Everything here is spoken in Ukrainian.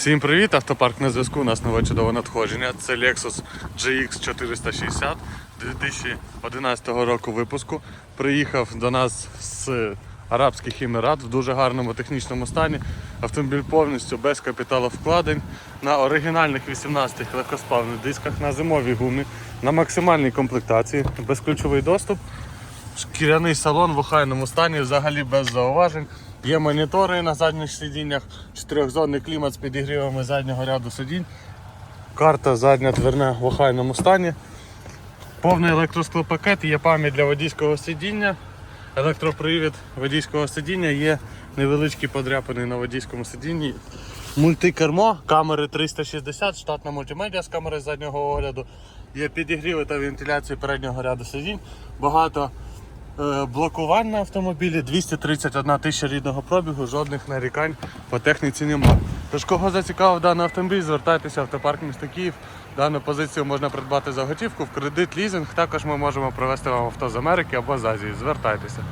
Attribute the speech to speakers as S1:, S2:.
S1: Всім привіт! Автопарк на зв'язку. У нас нове чудове надходження. Це Lexus GX 460 2011 року випуску. Приїхав до нас з Арабських Емірат в дуже гарному технічному стані. Автомобіль повністю без капіталовкладень на оригінальних 18 легкосплавних дисках, на зимовій гумі, на максимальній комплектації, безключовий доступ. Шкіряний салон в охайному стані, взагалі без зауважень. Є монітори на задніх сидіннях, чотирьохзонний клімат з підігрівами заднього ряду сидінь. Карта задня дверна в охайному стані. Повний електросклопакет, є пам'ять для водійського сидіння, електропривід водійського сидіння, є невеличкі подряпини на водійському сидінні. Мультикермо, камери 360, штатна мультимедіа з камери заднього огляду. Є підігріви та вентиляції переднього ряду сидінь. Багато блокувань на автомобілі, 231 тисяча рідного пробігу, жодних нарікань по техніці немає. Тож кого зацікавив даний автомобіль, звертайтеся в автопарк міста Київ. Дану позицію можна придбати за готівку в кредит, лізинг. Також ми можемо провести вам авто з Америки або з Азії. Звертайтеся.